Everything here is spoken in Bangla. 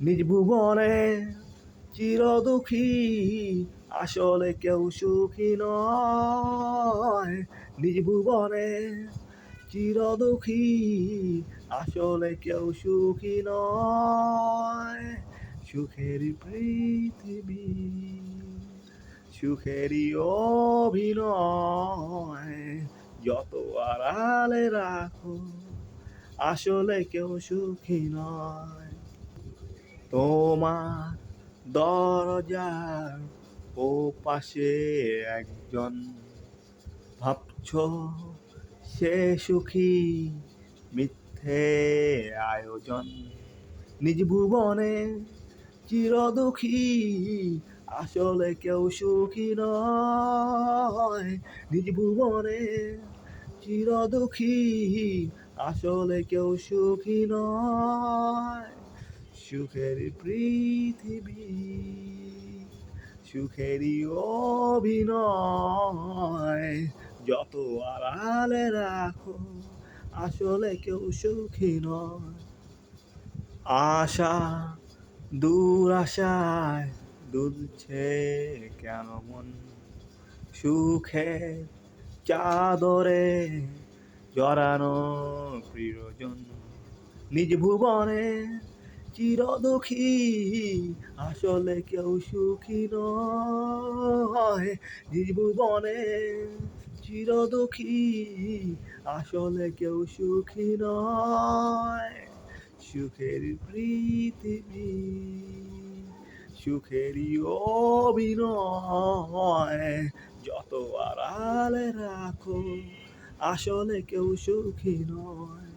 নিজ ভুবনে চির দুঃখী, আসলে কেউ সুখী নয়। নিজ ভুবনে চির দুঃখী, আসলে কেউ সুখী নয়। সুখের পৃথিবী, সুখেরই অভিনয়, যত আড়ালে রাখো, আসলে কেউ সুখী নয়। তোমার দরজার ও পাশে একজন ভাবছ, সে সুখী মিথ্যে আয়োজন। নিজ ভুবনে চির দুঃখী, আসলে কেউ সুখী নয়। নিজ ভুবনে চির দুঃখী, আসলে কেউ সুখী নয়। সুখের পৃথিবী, সুখেরই অভিনয়। যত আড়ালে রাখো, আসলে কেউ সুখী নয়। আশা দূর আশায় দুলছে কেন মন? সুখে চাদরে জড়ানো প্রিয়জন নিজ ভুবনে চির দুঃখী আসলে কেউ সুখী নয়। নিজ ভুবনে চির আসলে কেউ সুখী নয়। সুখের পৃথিবী সুখেরই অভিনয়, যত আড়ালে রাখো, আসলে কেউ সুখী নয়।